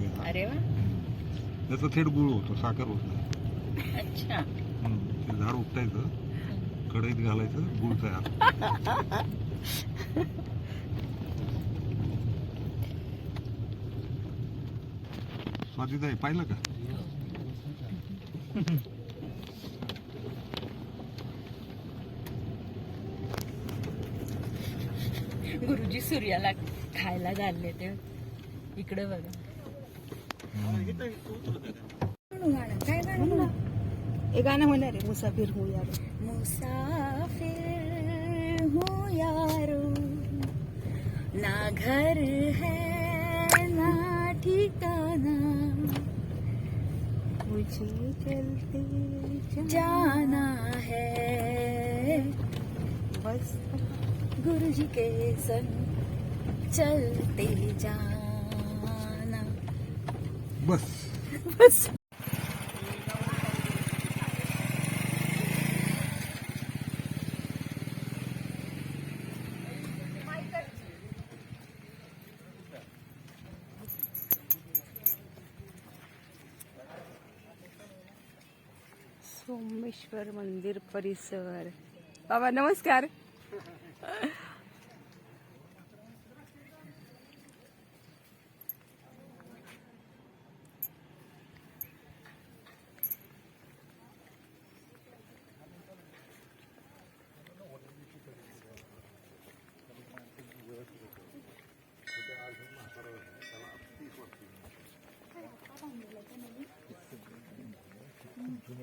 आहे हा. अरे वा. त्याचा थेट गुळ होतो साखर होत नाही. अच्छा. हम्म. ते झाड उपटायचं कढईत घालायचं गुळ तयार. स्वादिताई पाहिलं का? गुरुजी सूर्याला खायला घालले ते इकडे बघा. मुसाफिर हो यार। मुसाफिर हूँ यारो ना घर है, ना ठिकाना। मुझे चलते जाना है बस गुरु जी के संग चलते जाना। बस. बस सोमेश्वर मंदिर परिसर. बाबा नमस्कार.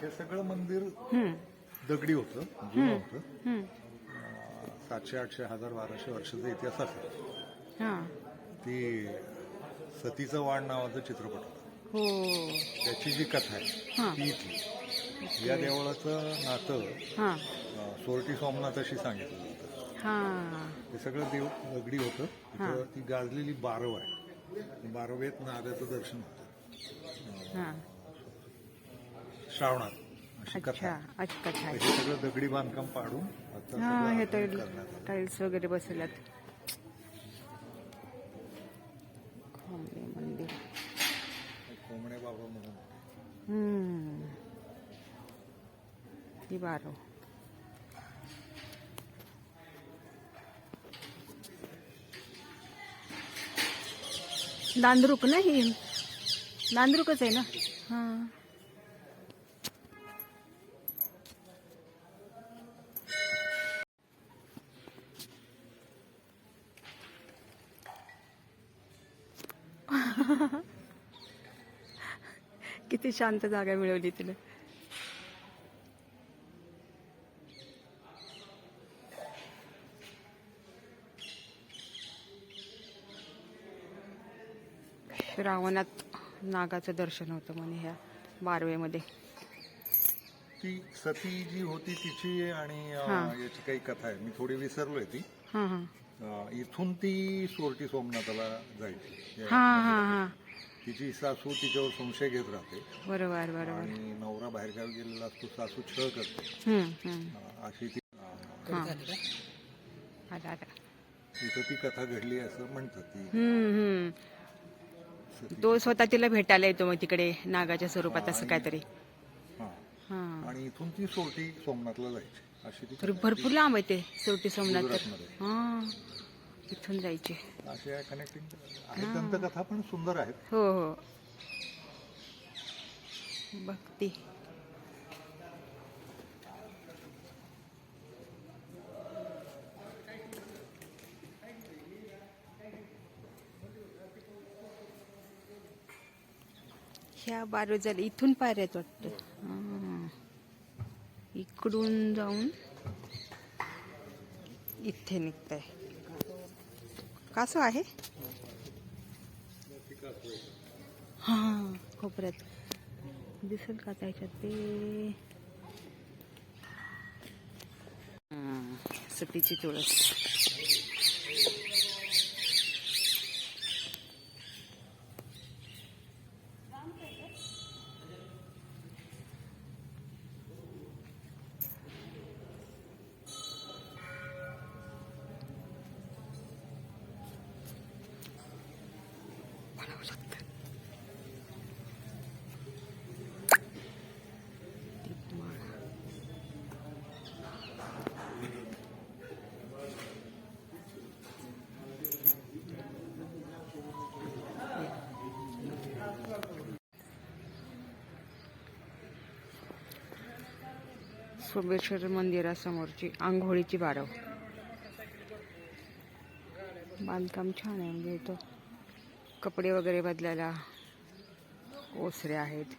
हे सगळं मंदिर दगडी होतं जुनं होतं. सातशे आठशे हजार बाराशे वर्षाचा इतिहास असेल ती सतीचं वाण नावाचं चित्रपट होतं. हो. त्याची जी कथा आहे हा. ती इथली. या देवळाचं नातं हा. सोरटी सोमनाथाशी सांगितलं जातं हा. हे सगळं देव दगडी होतं. ती गाजलेली बारव आहे. बारवेत नागाचं दर्शन होतं. हा. श्रावणात अशी कथा अच्छा. अच्छा हे सगळं दगडी बांधकाम पाडून हा. टाईल्स वगैरे बसवल्यात खोमणे मंदिर कोमणे बाबा म्हणून हम्म ही बारो. नांद्रुक ना ही? नांद्रुकच आहे ना? हा. किती शांत जागा मिळवली तिला श्रावणात नागाचं दर्शन होतं म्हणे ह्या बारवेमध्ये. ती सती जी होती तिची आणि अं, हा. याची काही कथा आहे. मी थोडी विसरलोय ती. हां हां. अं, इथून ती सोरटी सोमनाथाला जायची. या- हां हां हां. तिची सासू तिच्यावर संशय घेत राहते. बरोबर बरोबर. आणि नवरा बाहेरगावी गेलेला असतो सासू छळ करते. हम्म, हम्म. अं, अशी ती अं, हां. आला आला. तिथं ती कथा घडली असं म्हणतात ती. हम्म, हम्म. तो स्वतः तिला भेटायला येतो मग तिकडे नागाच्या स्वरूपात असं काहीतरी. आणि इथून ती सोरटी सोमनाथला जायची. अशी ती तर भरपूर लांब आहे ते शेवटी सोमनाथ तर. गुजरातमध्ये. हां इथून जायचे. अशी कनेक्टिंग आहेत दंतकथा पण सुंदर आहेत. हो हो. भक्ती ह्या बारोजाला इथून पायऱ्यात वाटतं. इकडून जाऊन इथे निघतंय. कसं आहे? हा कोपऱ्यात. दिसेल का त्याच्यात ते? सतीची तुळस. सोमेश्वर मंदिरासमोरची आंघोळीची बारव बांधकाम छान आहे म्हणजे इथं. कपडे वगैरे बदलायला ओसरे आहेत.